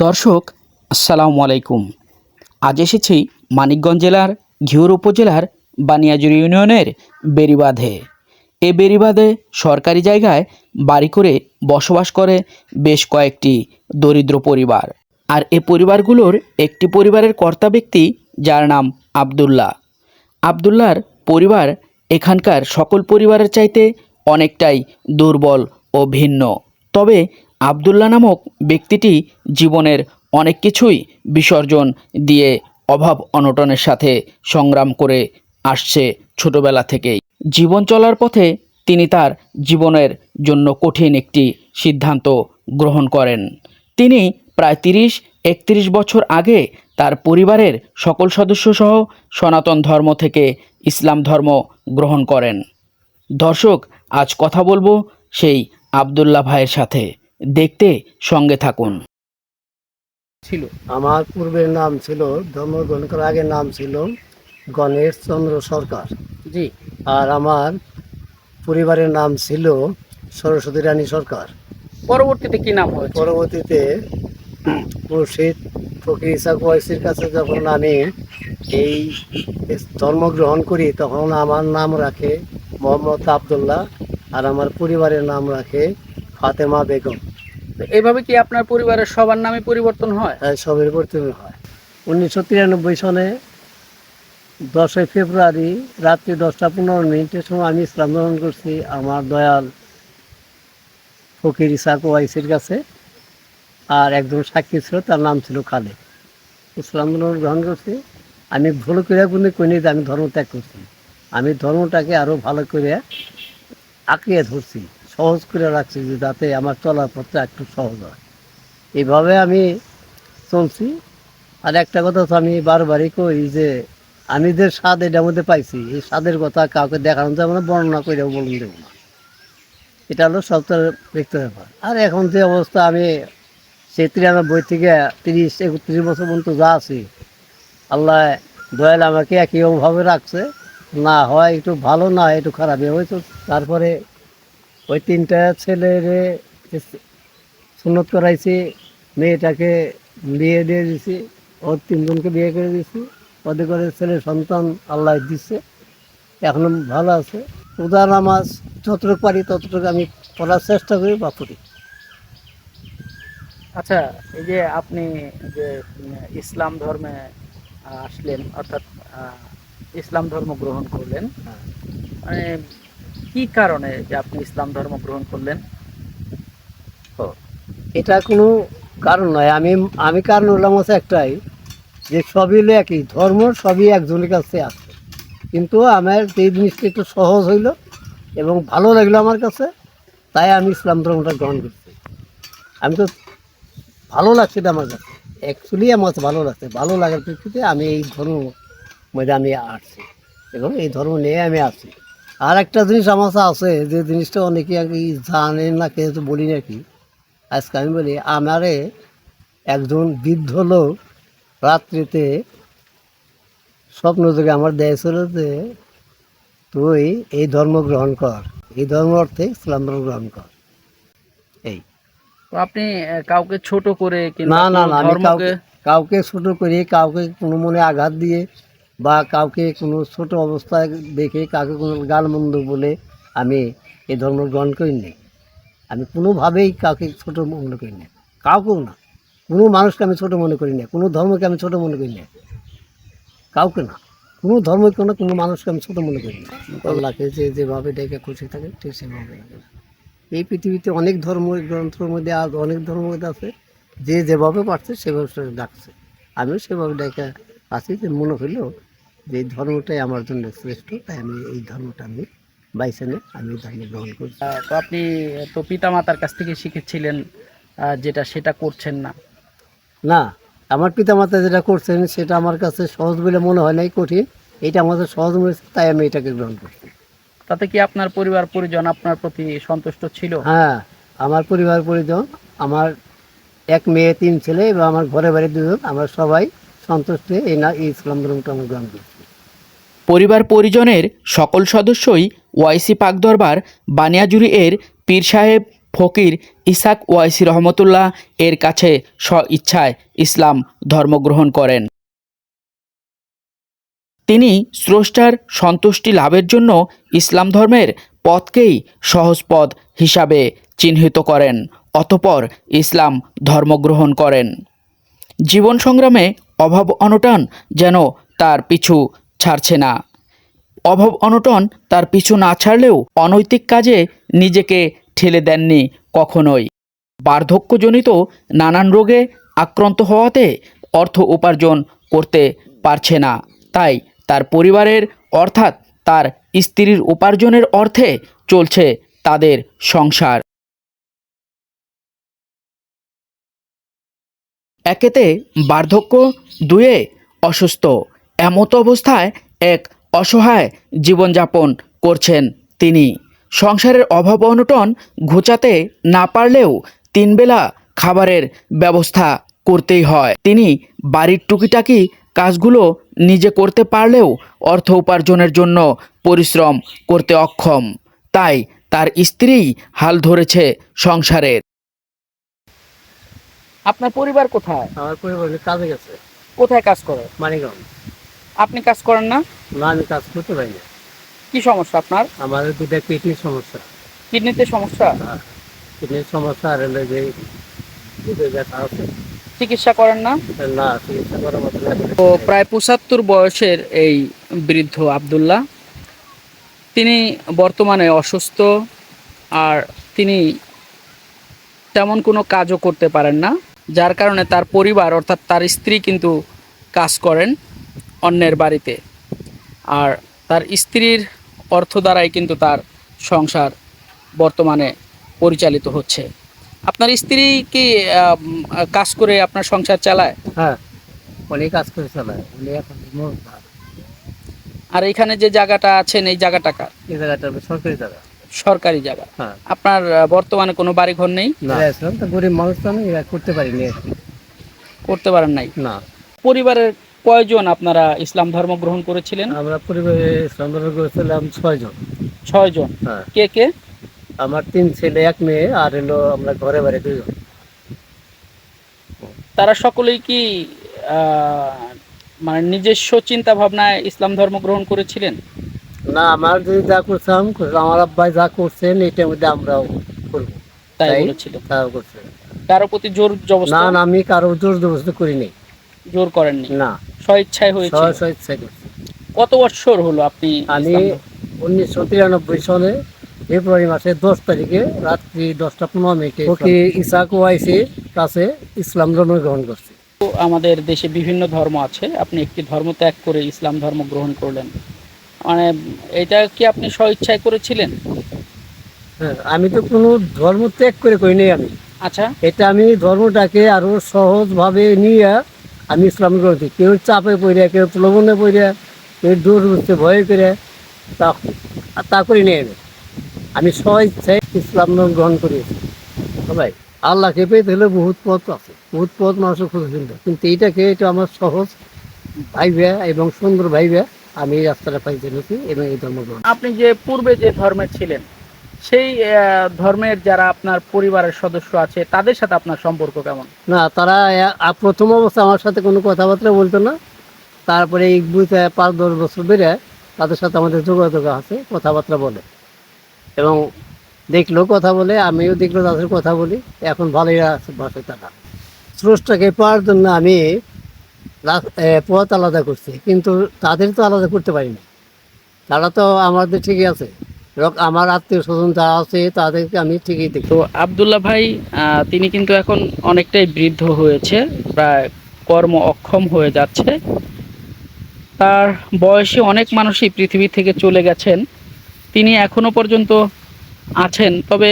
দর্শক, আসসালামু আলাইকুম। আজ এসেছি মানিকগঞ্জ জেলার ঘিওর উপজেলার বানিয়াজুরি ইউনিয়নের বেরিবাঁধে এ বেরিবাঁধে সরকারি জায়গায় বাড়ি করে বসবাস করে বেশ কয়েকটি দরিদ্র পরিবার। আর এ পরিবারগুলোর একটি পরিবারের কর্তা ব্যক্তি, যার নাম আবদুল্লাহ। আবদুল্লার পরিবার এখানকার সকল পরিবারের চাইতে অনেকটাই দুর্বল ও ভিন্ন। তবে আবদুল্লাহ নামক ব্যক্তিটি জীবনের অনেক কিছুই বিসর্জন দিয়ে অভাব অনটনের সাথে সংগ্রাম করে আসছে ছোটবেলা থেকেই। জীবন চলার পথে তিনি তার জীবনের জন্য কঠিন একটি সিদ্ধান্ত গ্রহণ করেন। তিনি প্রায় তিরিশ, একত্রিশ বছর আগে তার পরিবারের সকল সদস্যসহ সনাতন ধর্ম থেকে ইসলাম ধর্ম গ্রহণ করেন। দর্শক, আজ কথা বলব সেই আবদুল্লাহ ভাইয়ের সাথে। দেখতে সঙ্গে থাকুন। ছিল। আমার পূর্বের নাম ছিল ধর্মগ্রহণ করার আগের নাম ছিল গণেশ চন্দ্র সরকার। জি। আর আমার পরিবারের নাম ছিল সরস্বতী রানী সরকার। পরবর্তীতে কি নাম হয় পরবর্তীতে মুর্শিদ ফকির ইসা কোয়াইসির কাছে যখন আমি এই ধর্ম গ্রহণ করি তখন আমার নাম রাখে মোহাম্মদ আবদুল্লাহ আর আমার পরিবারের নাম রাখে ফাতেমা বেগম। এইভাবে কি আপনার পরিবারের সবার নামে পরিবর্তন হয়? তাই সবের পরিবর্তন হয়। উনিশশো তিরানব্বই সনে দশই ফেব্রুয়ারি রাত্রি দশটা পনেরো মিনিটের সময় আমি ইসলাম গ্রহণ করছি আমার দয়াল ফকির ইসাক ওয়াইসির কাছে। আর একজন সাক্ষী ছিল, তার নাম ছিল খালেদ। ইসলাম ধর্ম গ্রহণ করছি। আমি ভুল করে কোনো কইনি আমি ধর্ম ত্যাগ করছি। আমি ধর্মটাকে আরও ভালো করে আঁকড়িয়ে ধরছি। সহজ করে রাখছি যে যাতে আমার চলার পথটা একটু সহজ হয়। এইভাবে আমি চলছি। আর একটা কথা তো আমি বারবারই কই যে আমি যে স্বাদ এটার মধ্যে পাইছি, এই স্বাদের কথা কাউকে দেখানো যাবে না বর্ণনা করেও বলুন দেবো না। এটা হলো সবচেয়ে ব্যক্তি ব্যাপার। আর এখন যে অবস্থা, আমি সেই তিরানব্বই থেকে তিরিশ, একত্রিশ বছর পর্যন্ত যা আছি, আল্লাহ দয়াল আমাকে একইভাবে রাখছে। না হয় একটু ভালো, না একটু খারাপ হয়তো তারপরে ওই তিনটা ছেলের সুন্নত করাইছি মেয়েটাকে বিয়ে দিয়ে দিছি ওর তিনজনকে বিয়ে করে দিছি। ওদের করে ছেলে সন্তান আল্লাহ দিচ্ছে এখনও ভালো আছে। উদার নামাজ যতটুকু পারি ততটুকু আমি পড়ার চেষ্টা করি বা পড়ি। আচ্ছা এই যে আপনি যে ইসলাম ধর্মে আসলেন অর্থাৎ ইসলাম ধর্ম গ্রহণ করলেন মানে কি কারণে যে আপনি ইসলাম ধর্ম গ্রহণ করলেন? এটা কোনো কারণ নয়। আমি আমি কারণ হলাম হচ্ছে একটাই, যে সবই একই, ধর্ম সবই একজনের কাছে আছে। কিন্তু আমার এই জিনিসটা একটু সহজ হইল এবং ভালো লাগল আমার কাছে, তাই আমি ইসলাম ধর্মটা গ্রহণ করছি। আমি তো ভালো লাগছে এটা আমার কাছে। অ্যাকচুয়ালি আমার কাছে ভালো লাগছে। ভালো লাগার প্রেক্ষিতে আমি এই ধর্ম মধ্যে আমি আসছি এবং এই ধর্ম নিয়ে আমি আছি। আর একটা জিনিস আমার কাছে আছে যে জিনিসটা অনেকে আর কি জানে না কেউ তো বলি না কি আজকে আমি বলি আমারে একজন বৃদ্ধ লোক রাত্রিতে স্বপ্ন থেকে আমার দেয় ছিল যে তুই এই ধর্ম গ্রহণ কর এই ধর্ম অর্থে ইসলাম ধর্ম গ্রহণ কর। এই। আপনি কাউকে ছোট করে না না না আমি কাউকে কাউকে ছোট করে কাউকে কোনো মনে আঘাত দিয়ে বা কাউকে কোনো ছোট অবস্থায় দেখে কাউকে কোনো গালমন্দ বলে আমি এই ধর্ম গ্রহণ করিনি। আমি কোনোভাবেই কাউকে ছোট মনে করি না। কাউকেও না। কোনো মানুষকে আমি ছোট মনে করি না। কোনো ধর্মকে আমি ছোট মনে করি না। কাউকে না। কোনো ধর্মকে না, কোনো মানুষকে আমি ছোট মনে করি না। আল্লাহকে যে যেভাবে ডেকে খুশি থাকে, ঠিক সেভাবে। লাগে এই পৃথিবীতে অনেক ধর্ম গ্রন্থের মধ্যে আজ অনেক ধর্ম আছে। যে যেভাবে পারছে সেভাবে ডাকছে। আমিও সেভাবে ডেকে আছি যে মনে হইল যে এই ধর্মটাই আমার জন্য শ্রেষ্ঠ তাই আমি এই ধর্মটা আমি বাইছে নিয়ে আমি এই ধর্ম গ্রহণ করছি। তো আপনি তো পিতা মাতার কাছ থেকে শিখেছিলেন যেটা সেটা করছেন না। না আমার পিতামাতা যেটা করছেন সেটা আমার কাছে সহজ বলে মনে হয় নাই কঠিন। এটা আমাদের সহজ মনে হচ্ছে তাই আমি এটাকে গ্রহণ করছি। তাতে কি আপনার পরিবার পরিজন আপনার প্রতি সন্তুষ্ট ছিল? হ্যাঁ আমার পরিবার পরিজন আমার এক মেয়ে তিন ছেলে এবং আমার ঘরে বাড়ি দুজন আমরা সবাই সন্তুষ্ট, এই না ইসলাম ধর্মটা গ্রহণ করছি পরিবার পরিজনের সকল সদস্যই ওয়াইসি পাক দরবার বানিয়াজুরি এর পীর সাহেব ফকির ইসাক ওয়াইসি রহমতুল্লাহ এর কাছে স্ব ইচ্ছায় ইসলাম ধর্মগ্রহণ করেন। তিনি স্রষ্টার সন্তুষ্টি লাভের জন্য ইসলাম ধর্মের পথকেই সহজ পথ হিসাবে চিহ্নিত করেন, অতপর ইসলাম ধর্মগ্রহণ করেন। জীবন সংগ্রামে অভাব অনটন যেন তার পিছু ছাড়ছে না। অভাব অনটন তার পিছু না ছাড়লেও অনৈতিক কাজে নিজেকে ঠেলে দেননি কখনোই। বার্ধক্যজনিত নানান রোগে আক্রান্ত হওয়াতে অর্থ উপার্জন করতে পারছে না। তাই তার পরিবারের, অর্থাৎ তার স্ত্রীর উপার্জনের অর্থে চলছে তাদের সংসার। একেতে বার্ধক্য, দুয়ে অসুস্থ। এমত অবস্থায় এক অসহায় জীবনযাপন করছেন তিনি। সংসারের অভাব অনটন ঘোচাতে না পারলেও তিনবেলা খাবারের ব্যবস্থা করতেই হয়। তিনি বাড়ির টুকিটাকি কাজগুলো নিজে করতে পারলেও অর্থ উপার্জনের জন্য পরিশ্রম করতে অক্ষম। তাই তার স্ত্রীই হাল ধরেছে সংসারের। আপনার পরিবার কোথায়? আমার পরিবার কাজে গেছে। কোথায় কাজ করে? মানিগঞ্জ আপনি কাজ করেন না? না আমি কাজ করতে পারি না। কি সমস্যা আপনার? আমার দুটা কিডনির সমস্যা। কিডনিতে সমস্যা? কিডনির সমস্যা আর হলো যে দুধে ব্যথা আছে। চিকিৎসা করেন না? না চিকিৎসা করার মতো না। তো প্রায় পঁচাত্তর বয়সের এই বৃদ্ধ আবদুল্লাহ তিনি বর্তমানে অসুস্থ আর তিনি তেমন কোনো কাজও করতে পারেন না। যার কারণে তার পরিবার অর্থাৎ তার স্ত্রী কিন্তু কাজ করেন অন্যের বাড়িতে। আর তার স্ত্রীর অর্থ দ্বারাই কিন্তু তার সংসার বর্তমানে পরিচালিত হচ্ছে। আপনার স্ত্রী কি কাজ করে আপনার সংসার চালায়? হ্যাঁ উনি কাজ করে চালায় উনি এখন আর এখানে যে জায়গাটা আছেন এই জায়গাটা কার? এই জায়গাটা সরকারি জায়গা। সরকারি জায়গা হ্যাঁ। আপনার বর্তমানে কোনো বাড়ি ঘর নেই? না। আসলাম তো গরিব মানুষ তো আমি করতে পারিনি করতে পারেন নাই? না। পরিবারের কয়জন আপনারা ইসলাম ধর্ম গ্রহণ করেছিলেন? আমরা পরিবারে সন্ধান করেছিলাম ছয়জন। ছয়জন। হ্যাঁ। কে কে? আমার তিন ছেলে এক মেয়ে আর হলো আমরা ঘরে বাড়ি দুজন তারা সকলেই কি আহ, মানে নিজস্ব চিন্তা ভাবনায় ইসলাম ধর্ম গ্রহণ করেছিলেন? না আমার যদি যা করছিলাম আমার আব্বাই যা করছেন এটার মধ্যে আমরাও করব। তাই তাই? বলেছিল? তাও করছে। কারও প্রতি জোর না না আমি কারও জোর জবরদস্তি করিনি জোর করেননি? না। স্বইচ্ছায় হয়েছে করছে। কত বছর হলো আপনি আমি উনিশশো তিরানব্বই সালে ফেব্রুয়ারি মাসের দশ তারিখে রাত্রি দশটা পনেরো মিনিটে ইসাক ওয়াইসির কাছে ইসলাম ধর্ম গ্রহণ করছি। আমাদের দেশে বিভিন্ন ধর্ম আছে। আপনি একটি ধর্ম ত্যাগ করে ইসলাম ধর্ম গ্রহণ করলেন। মানে এটা কি আপনি স্বইচ্ছায় করেছিলেন? হ্যাঁ আমি তো কোনো ধর্ম ত্যাগ করে করিনি আমি। আচ্ছা। এটা আমি ধর্মটাকে আরও সহজভাবে নিয়ে আমি ইসলাম গ্রহণ করি কেউ চাপে পড়ে কেউ প্রলোভনে পড়ে কেউ দূর বুঝতে ভয় করে তা তা করি নি আমি। আমি স্বেচ্ছায় ইসলাম গ্রহণ করিয়েছি। সবাই আল্লাহকে পেতে হলে বহুত পথ আছে বহুত পথ মানুষের খুঁজে কিন্তু কিন্তু এইটাকে এটা আমার সহজ ভাইবে এবং সুন্দর ভাইবে আমি এই রাস্তাটা পাইতে নিয়েছি এবং এই ধর্ম গ্রহণ। আপনি যে পূর্বে যে ধর্মের ছিলেন সেই ধর্মের যারা আপনার পরিবারের সদস্য আছে তাদের সাথে আপনার সম্পর্ক কেমন? না তারা প্রথম অবস্থা আমার সাথে কোনো কথাবার্তা বলতো না। তারপরে এই বুঝতে পাঁচ দশ বছর বেড়ে তাদের সাথে আমাদের যোগাযোগ আছে কথাবার্তা বলে। এবং দেখল কথা বলে আমিও দেখল তাদের কথা বলি। এখন ভালোই আছে বাসে তারা। স্রষ্টাকে পাওয়ার জন্য আমি পথ আলাদা করছি, কিন্তু তাদের তো আলাদা করতে পারিনি তারা তো আমাদের ঠিকই আছে। আমার আত্মীয় স্বজন যারা আছে, তাদেরকে আমি ঠিকই দেখি। তো আবদুল্লাহ ভাই তিনি কিন্তু এখন অনেকটাই বৃদ্ধ হয়েছে, প্রায় কর্ম অক্ষম হয়ে যাচ্ছে। তার বয়সে অনেক মানুষই পৃথিবী থেকে চলে গেছেন। তিনি এখনও পর্যন্ত আছেন, তবে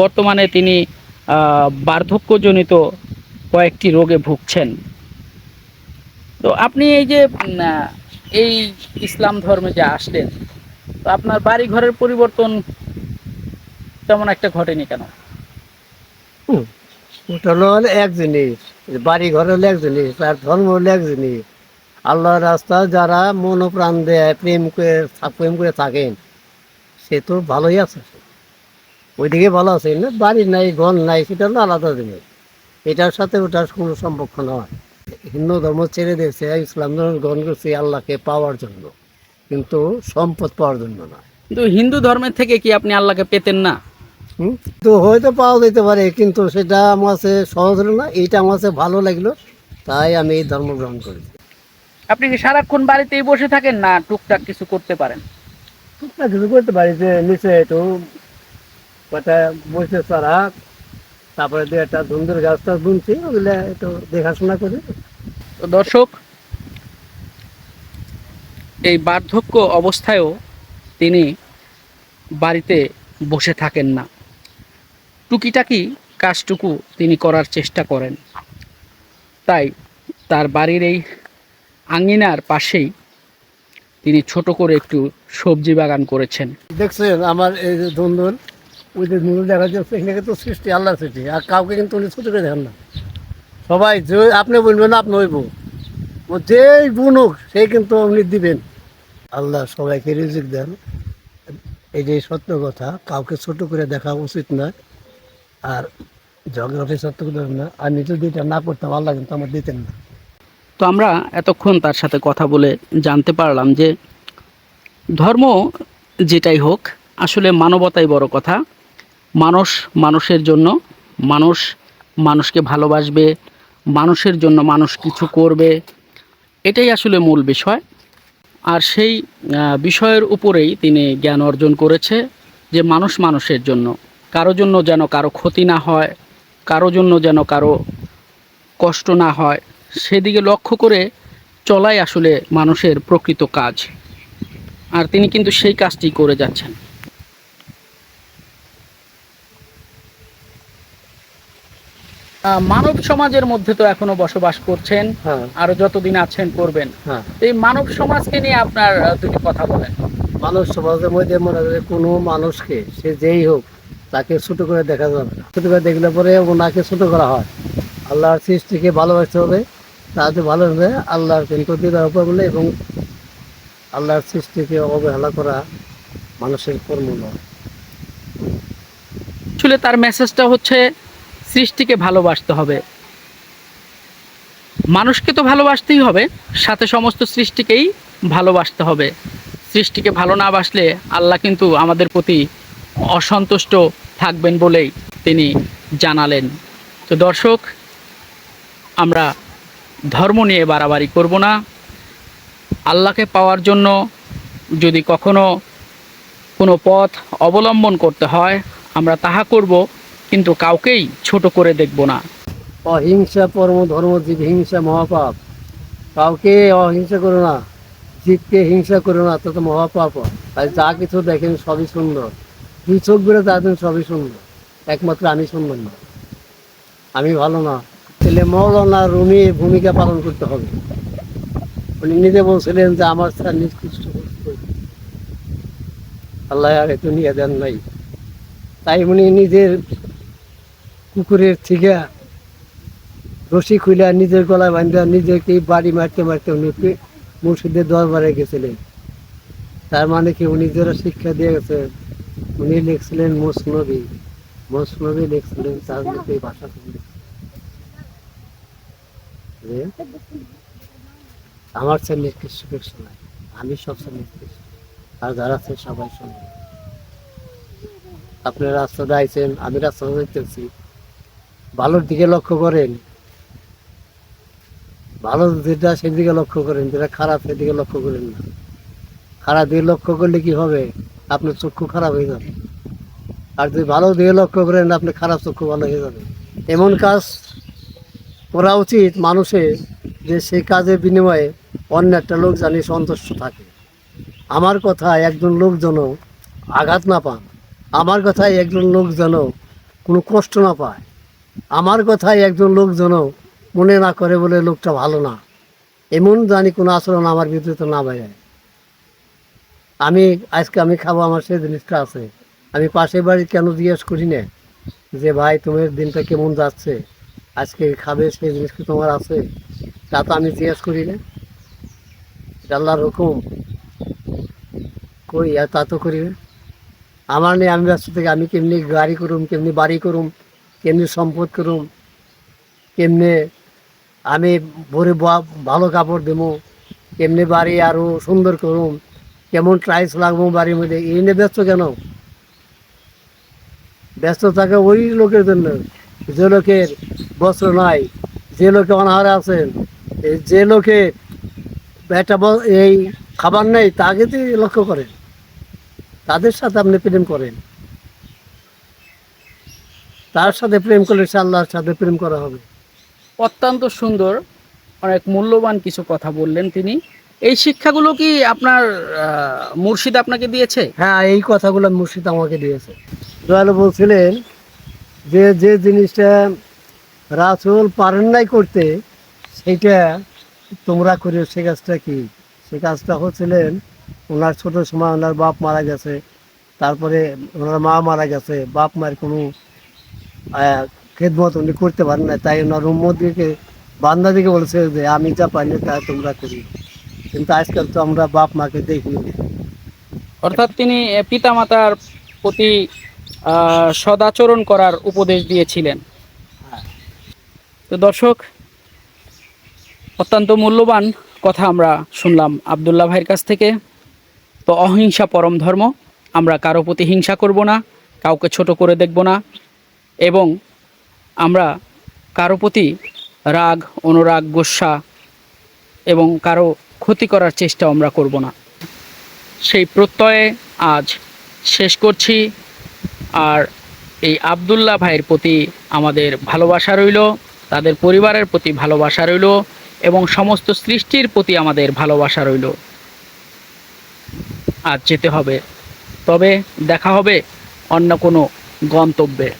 বর্তমানে তিনি বার্ধক্যজনিত কয়েকটি রোগে ভুগছেন। তো আপনি এই যে এই ইসলাম ধর্মে যে আসলেন, তো আপনার বাড়ি ঘরের পরিবর্তন তেমন একটা ঘটেনি কেন? ওটা হলো এক জিনিস বাড়ি ঘর হলো এক জিনিস, আর ধর্ম হলো এক জিনিস। আল্লাহর রাস্তা যারা মন প্রাণ দেয়, প্রেম করে প্রেম করে থাকেন, সে তো ভালোই আছে। ওইদিকে ভালো আছে না বাড়ি নাই, ঘর নাই, সেটা হলো আলাদা জিনিস। এটার সাথে ওটার কোনো সম্পর্ক নয়। হিন্দু ধর্ম ছেড়ে দিয়েছে ইসলাম ধর্ম গ্রহণ করছে আল্লাহকে পাওয়ার জন্য। কিন্তু সম্পদ পাওয়ার জন্য না। কিন্তু হিন্দু ধর্মের থেকে কি আপনি আল্লাহকে পেতেন না? তো হয়তো পাওয়া যেতে পারে কিন্তু সেটা আমার কাছে সহজ হলো না এইটা আমার কাছে ভালো লাগল তাই আমি এই ধর্ম গ্রহণ করি। আপনি কি সারাক্ষণ বাড়িতেই বসে থাকেন না টুকটাক কিছু করতে পারেন? টুকটাক কিছু করতে পারি যে নিচে একটু কথা বসে চারা তারপরে দু একটা ধুন্দুর গাছটা বুনছি ওগুলো একটু দেখাশোনা করি। তো দর্শক এই বার্ধক্য অবস্থায়ও তিনি বাড়িতে বসে থাকেন না। টুকিটাকি কাজটুকু তিনি করার চেষ্টা করেন। তাই তার বাড়ির এই আঙিনার পাশেই তিনি ছোট করে একটু সবজি বাগান করেছেন। দেখছেন আমার এই যে ধুন্দুর ওই যে ধুন্দুর দেখা যাচ্ছে এখানে তো সৃষ্টি আল্লাহ সৃষ্টি। আর কাউকে কিন্তু উনি ছোটো করে দেখেন না। সবাই যে আপনি বলবেন, আপনি হইব। ও যেই বুনুক সেই কিন্তু উনি দিবেন। আল্লাহ সবাইকে রিজিক দেন। এই যে সত্য কথা, কাউকে ছোট করে দেখা উচিত না। আর জগতে সত্য করে না। আমি যদি এটা না করতাম, আল্লাহ কিন্তু আমার দিতেন না। তো আমরা এতক্ষণ তার সাথে কথা বলে জানতে পারলাম যে ধর্ম যেটাই হোক, আসলে মানবতাই বড় কথা। মানুষ মানুষের জন্য, মানুষ মানুষকে ভালোবাসবে, মানুষের জন্য মানুষ কিছু করবে। এটাই আসলে মূল বিষয়। আর সেই বিষয়ের উপরেই তিনি জ্ঞান অর্জন করেছে যে মানুষ মানুষের জন্য। কারও জন্য যেন কারও ক্ষতি না হয়, কারও জন্য যেন কারও কষ্ট না হয়, সেদিকে লক্ষ্য করে চলাই আসলে মানুষের প্রকৃত কাজ। আর তিনি কিন্তু সেই কাজটি করে যাচ্ছেন। মানব সমাজের মধ্যে তো এখনও বসবাস করছেন হ্যাঁ। আরও যতদিন আছেন করবেন। হ্যাঁ। এই মানব সমাজকে নিয়ে আপনার দুটি কথা বলেন। মানুষ সমাজের মধ্যে মনে করে কোনো মানুষকে সে যেই হোক তাকে ছোট করে দেখা যাবে না। ছোট করে দেখলে পরে ওনাকে ছোট করা হয়। আল্লাহর সৃষ্টিকে ভালোবাসতে হবে তাতে ভালো হবে আল্লাহর কিন্তু উপর বলে এবং আল্লাহর সৃষ্টিকে অবহেলা করা মানুষের কর্ম নয়। আসলে তার মেসেজটা হচ্ছে সৃষ্টিকে ভালোবাসতে হবে। মানুষকে তো ভালোবাসতেই হবে, সাথে সমস্ত সৃষ্টিকেই ভালোবাসতে হবে। সৃষ্টিকে ভালো না বাসলে আল্লাহ কিন্তু আমাদের প্রতি অসন্তুষ্ট থাকবেন বলেই তিনি জানালেন। তো দর্শক, আমরা ধর্ম নিয়ে বাড়াবাড়ি করব না। আল্লাহকে পাওয়ার জন্য যদি কখনো কোনো পথ অবলম্বন করতে হয়, আমরা তাহা করব কিন্তু কাউকেই ছোট করে দেখব না। অহিংসা পরম ধর্ম জীব হিংসা মহাপাপ। কাউকে অহিংসা করো না জীবকে হিংসা করো না তো তো মহাপাপ। তাই যা কিছু দেখেন সবই সুন্দর। দুই চোখ বেড়ে দেখেন সবই সুন্দর। একমাত্র আমি সুন্দর না। আমি ভালো না। ছেলে মৌলানা রুমি ভূমিকা পালন করতে হবে। উনি নিজে বলছিলেন যে আমার স্যার নিষ্কৃষ্ট আল্লাহ আর এত নিয়ে দেন নাই। তাই উনি নিজের কুকুরের থেকে রশি খুলে নিজের গলায় বান্ধা নিজেকে বাড়ি মারতে মারতে উনি মুর্শিদের দরবারে গেছিলেন। তার মানে কি উনি যারা শিক্ষা দিয়ে গেছে, উনি লিখছিলেন মোসনবী। মোসনবী লিখছিলেন, তার মধ্যে ভাষা আমার নিষ্কৃষ্ট কিছু নাই, আমি সবচেয়ে নিষ্কৃষ্ট আর যারা আছে সবাই শুনবে আপনি রাস্তাটা আইছেন আমি রাস্তাটা দেখতেছি ভালোর দিকে লক্ষ্য করেন। ভালো যেটা সেদিকে লক্ষ্য করেন, যেটা খারাপ সেদিকে লক্ষ্য করেন না। খারাপ দিকে লক্ষ্য করলে কি হবে? আপনার চক্ষু খারাপ হয়ে যাবে। আর যদি ভালো দিকে লক্ষ্য করেন আপনি খারাপ চক্ষু ভালো হয়ে যাবে। এমন কাজ করা উচিত মানুষের যে সেই কাজের বিনিময়ে অন্য একটা লোক জানি সন্তুষ্ট থাকে। আমার কথায় একজন লোক যেন আঘাত না পান। আমার কথায় একজন লোক যেন কোনো কষ্ট না পায়। আমার কথায় একজন লোক যেন মনে না করে বলে লোকটা ভালো না, এমন জানি কোনো আচরণ আমার ভিতরে না বাইরে আমি, আজকে আমি খাব, আমার সেই জিনিসটা আছে। আমি পাশের বাড়ি কেন জিজ্ঞেস করি না যে, ভাই, তোমার দিনটা কেমন যাচ্ছে? আজকে খাবে, সেই জিনিস কি তোমার আছে? তা তো আমি জিজ্ঞেস করি না। আল্লাহর হুকুম। কই, আর তা তো করি না। আমার নিয়ে আমি ব্যস্ত থেকে আমি কেমনি গাড়ি করুম, কেমনি বাড়ি করুম কেমনি সম্পদ করুম, কেমনে আমি ভরে ভালো কাপড় দেবো কেমনি বাড়ি আরও সুন্দর করুম, কেমন টাইলস লাগবো বাড়ির মধ্যে, এই নিয়ে ব্যস্ত কেন? ব্যস্ত থাকে ওই লোকের জন্য, যে লোকের বস্ত্র নাই, যে লোকে অনাহারে আছেন যে লোকে একটা এই খাবার নেই, তাকে লক্ষ্য করেন, তাদের সাথে আপনি প্রেম করেন। তার সাথে প্রেম করলে সে আল্লাহর সাথে প্রেম করা হবে। অত্যন্ত সুন্দর অনেক মূল্যবান কিছু কথা বললেন তিনি। এই শিক্ষাগুলো কি আপনার মুর্শিদ আপনাকে দিয়েছে? হ্যাঁ এই কথাগুলো মুর্শিদ আমাকে দিয়েছে। দয়াল বলছিলেন যে যে জিনিসটা রাসুল পারেন নাই করতে সেইটা তোমরা করে সে কাজটা কি? সে কাজটা হচ্ছিলেন ওনার ছোট সময় ওনার বাপ মারা গেছে তারপরে ওনার মা মারা গেছে বাপ মায়ের কোনো খেদমত উনি করতে পারেন না তাই ওনার উম্মদিকে বান্দা দিকে বলছে যে আমি যা পারি তা তোমরা করি কিন্তু আজকাল তো আমরা বাপ মাকে দেখি। অর্থাৎ তিনি পিতামাতার প্রতি সদাচরণ করার উপদেশ দিয়েছিলেন। তো দর্শক অত্যন্ত মূল্যবান কথা আমরা শুনলাম আবদুল্লাহ ভাইয়ের কাছ থেকে। তো অহিংসা পরম ধর্ম আমরা কারও প্রতি হিংসা করব না কাউকে ছোট করে দেখব না। এবং আমরা কারও প্রতি রাগ, অনুরাগ গোস্বা এবং কারও ক্ষতি করার চেষ্টা আমরা করব না। সেই প্রত্যয়ে আজ শেষ করছি। আর এই আবদুল্লাহ ভাইয়ের প্রতি আমাদের ভালোবাসা রইল, তাদের পরিবারের প্রতি ভালোবাসা রইল এবং সমস্ত সৃষ্টির প্রতি আমাদের ভালোবাসা রইল। আজ যেতে হবে, তবে দেখা হবে অন্য কোনো গন্তব্যে।